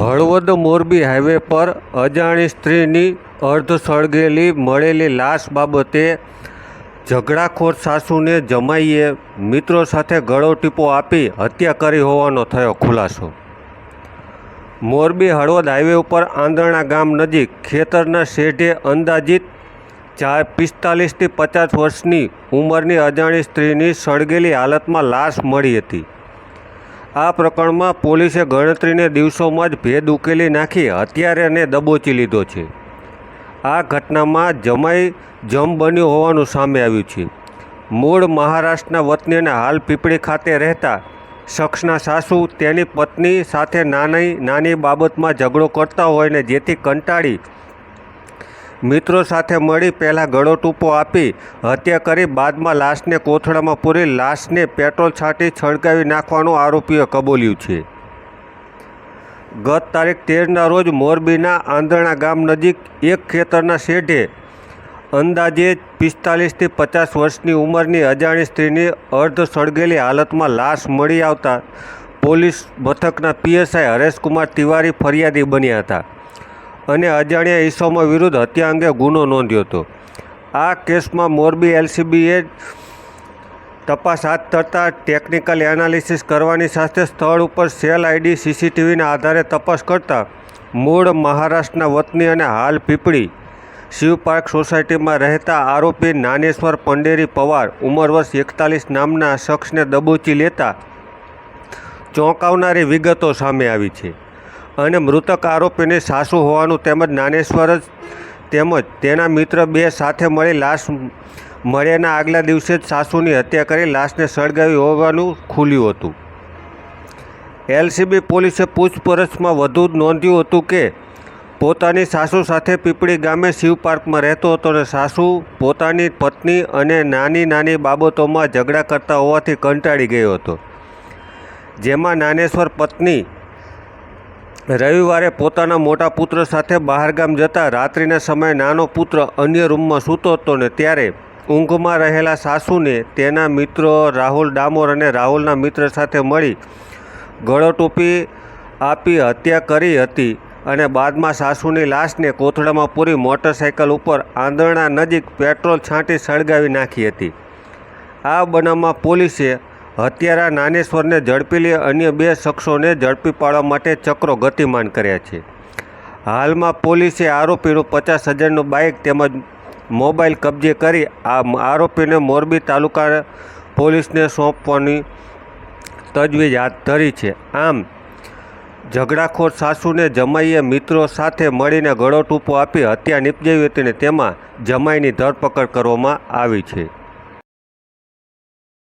Halvad Morbi highway પર અજાણી સ્ત્રીની અર્ધ સળગેલી મળેલી લાશ બાબતે ઝઘડાખોર સાસુને જમાઈએ મિત્રો સાથે ગળો ટીપો આપી હત્યા કરી હોવાનો થયો ખુલાસો. મોરબી હળવદ હાઈવે ઉપર આંધણા ગામ નજીક ખેતરના શેઢે અંદાજિત ચાર પિસ્તાલીસથી પચાસ વર્ષની ઉંમરની અજાણી સ્ત્રીની સળગેલી હાલતમાં લાશ મળી હતી. આ પ્રકરણમાં પોલીસે ગણતરીને દિવસોમાં જ ભેદ ઉકેલી નાખી હત્યારાને દબોચી લીધો છે. આ ઘટનામાં જમાઈ જમ બન્યો હોવાનું સામે આવ્યું છે. મૂળ મહારાષ્ટ્રના વતની હાલ પીપળી ખાતે રહેતા શખ્સના સાસુ તેની પત્ની સાથે નાની નાની બાબતમાં ઝઘડો કરતા હોય ને જેથી કંટાળી મિત્રો સાથે મળી પહેલાં ગળો ટૂંપો આપી હત્યા કરી બાદમાં લાશને કોથળામાં પૂરી લાશને પેટ્રોલ છાંટી છળકાવી નાખવાનું આરોપીએ કબૂલ્યું છે. ગત તારીખ તેરના રોજ મોરબીના આંધણા ગામ નજીક એક ખેતરના શેઢે અંદાજે પિસ્તાલીસથી પચાસ વર્ષની ઉંમરની અજાણી સ્ત્રીની અર્ધ સળગેલી હાલતમાં લાશ મળી આવતા પોલીસ મથકના પીએસઆઈ હરેશકુમાર તિવારી ફરિયાદી બન્યા હતા. અને અજાણ્યા ઈસમો વિરુદ્ધ હત્યા અંગે ગુનો નોંધ્યો હતો. આ કેસમાં મોરબી એલસીબીએ તપાસ હાથ ધરતા ટેકનિકલ એનાલિસિસ કરવાની સાથે સ્થળ ઉપર સેલ આઈડી, સીસીટીવીના આધારે તપાસ કરતા મૂળ મહારાષ્ટ્રના વતની અને હાલ પીપળી શિવ પાર્ક સોસાયટીમાં રહેતા આરોપી નાનેશ્વર પંડેરી પવાર ઉંમર વર્ષ એકતાલીસ નામના શખ્સને દબોચી લેતા ચોંકાવનારી વિગતો સામે આવી છે. અને મૃતક આરોપીની સાસુ હોવાનું તેમજ નાનેશ્વર જ તેમજ તેના મિત્ર બે સાથે મળી લાશ મળ્યાના આગલા દિવસે જ સાસુની હત્યા કરી લાશને સળગાવી હોવાનું ખુલ્યું હતું. એલસીબી પોલીસે પૂછપરછમાં વધુ નોંધ્યું હતું કે, પોતાની સાસુ સાથે પીપળી ગામે શિવ પાર્કમાં રહેતો હતો અને સાસુ પોતાની પત્ની અને નાની નાની બાબતોમાં ઝઘડા કરતા હોવાથી કંટાળી ગયો હતો. જેમાં નાનેશ્વર પત્ની રવિવારે પોતાના મોટા પુત્ર સાથે બહારગામ જતા રાત્રિના સમયે નાનો પુત્ર અન્ય રૂમમાં સૂતો હતો ને ત્યારે ઊંઘમાં રહેલા સાસુને તેના મિત્રો રાહુલ ડામોર અને રાહુલના મિત્ર સાથે મળી ગળો ટોપી આપી હત્યા કરી હતી અને બાદમાં સાસુની લાશને કોથળામાં પૂરી મોટરસાઇકલ ઉપર આંદરણા નજીક પેટ્રોલ છાંટી સળગાવી નાખી હતી. આ બનાવમાં પોલીસે હત્યારા નાનેશ્વરને ઝડપી અન્ય બે શખ્સોને ઝડપી પાડવા માટે ચક્રો ગતિમાન કર્યા છે. હાલમાં પોલીસે આરોપીનું પચાસ હજારનું બાઇક તેમજ મોબાઈલ કબજે કરી આ આરોપીને મોરબી તાલુકા પોલીસને સોંપવાની તજવીજ હાથ ધરી છે. આમ, ઝઘડાખોર સાસુને જમાઈએ મિત્રો સાથે મળીને ગળો ટૂંપો આપી હત્યા નિપજાવી હતી ને તેમાં જમાઈની ધરપકડ કરવામાં આવી છે.